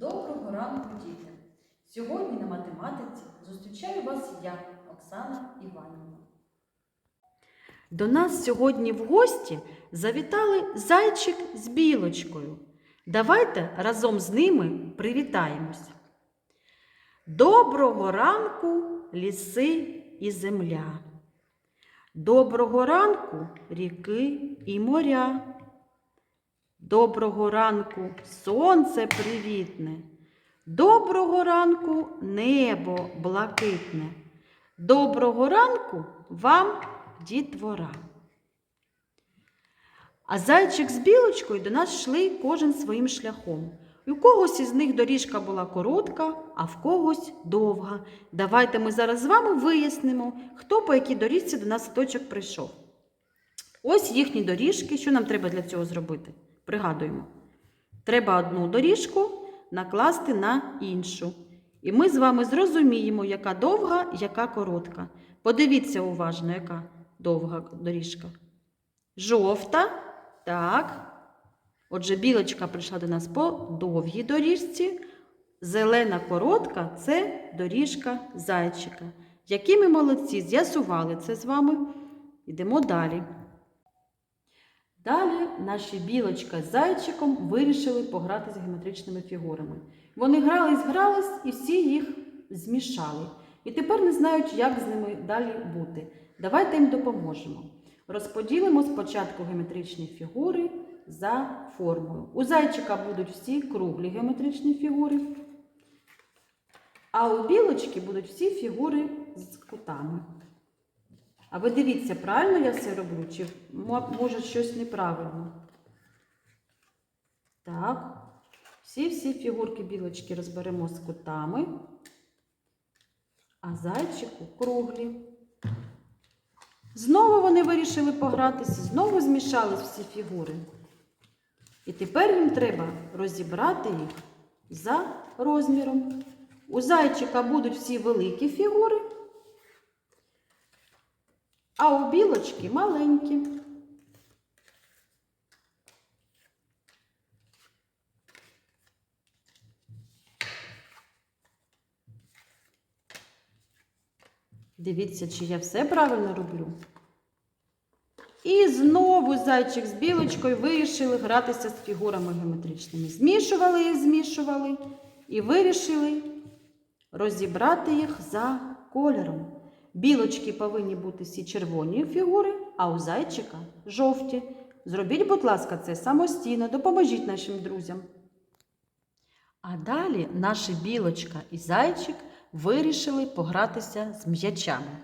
Доброго ранку, діти! Сьогодні на математиці зустрічаю вас я, Оксана Іванівна. До нас сьогодні в гості завітали зайчик з білочкою. Давайте разом з ними привітаємось. Доброго ранку, ліси і земля. Доброго ранку, ріки і моря. Доброго ранку, сонце привітне. Доброго ранку, небо блакитне. Доброго ранку вам, дітвора. А зайчик з білочкою до нас йшли кожен своїм шляхом. У когось із них доріжка була коротка, а в когось довга. Давайте ми зараз з вами вияснимо, хто по якій доріжці до нас точок прийшов. Ось їхні доріжки. Що нам треба для цього зробити? Пригадуємо. Треба одну доріжку накласти на іншу. І ми з вами зрозуміємо, яка довга, яка коротка. Подивіться уважно, яка довга доріжка. Жовта. Так. Отже, білочка прийшла до нас по довгій доріжці. Зелена коротка це доріжка зайчика. Які ми молодці, з'ясували це з вами. Йдемо далі. Далі наші білочка з зайчиком вирішили пограти з геометричними фігурами. Вони грались, грались і всі їх змішали. І тепер не знають, як з ними далі бути. Давайте їм допоможемо. Розподілимо спочатку геометричні фігури за формою. У зайчика будуть всі круглі геометричні фігури, а у білочки будуть всі фігури з кутами. А ви дивіться, правильно я все роблю, чи може щось неправильно? Так. Всі-всі фігурки білочки розберемо з кутами, а зайчику круглі. Знову вони вирішили погратися, знову змішались всі фігури. І тепер їм треба розібрати їх за розміром. У зайчика будуть всі великі фігури, а у білочки маленькі. Дивіться, чи я все правильно роблю. І знову зайчик з білочкою вирішили гратися з фігурами геометричними. Змішували їх, змішували і вирішили розібрати їх за кольором. Білочки повинні бути всі червоні фігури, а у зайчика жовті. Зробіть, будь ласка, це самостійно, допоможіть нашим друзям. А далі наші білочка і зайчик вирішили погратися з м'ячами.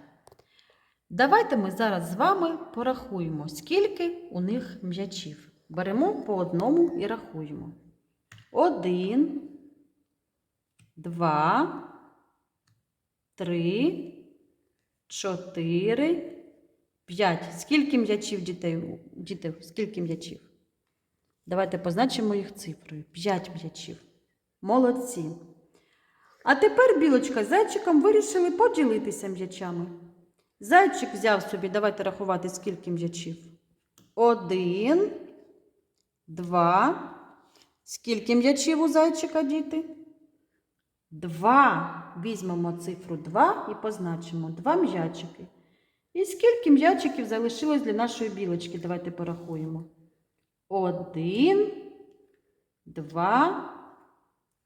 Давайте ми зараз з вами порахуємо, скільки у них м'ячів. Беремо по одному і рахуємо. Один, два, три, чотири, п'ять. Скільки м'ячів дітей? Діти, скільки м'ячів? Давайте позначимо їх цифрою. П'ять м'ячів. Молодці. А тепер білочка з зайчиком вирішили поділитися м'ячами. Зайчик взяв собі, давайте рахувати, скільки м'ячів. Один, два. Скільки м'ячів у зайчика, діти? Два. Візьмемо цифру 2 і позначимо два м'ячики. І скільки м'ячиків залишилось для нашої білочки? Давайте порахуємо. Один, два,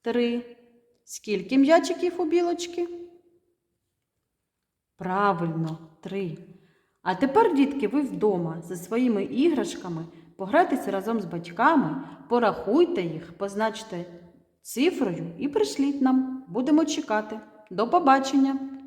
три. Скільки м'ячиків у білочки? Правильно, три. А тепер, дітки, ви вдома зі своїми іграшками пограйтеся разом з батьками, порахуйте їх, позначте цифрою і пришліть нам. Будемо чекати. До побачення!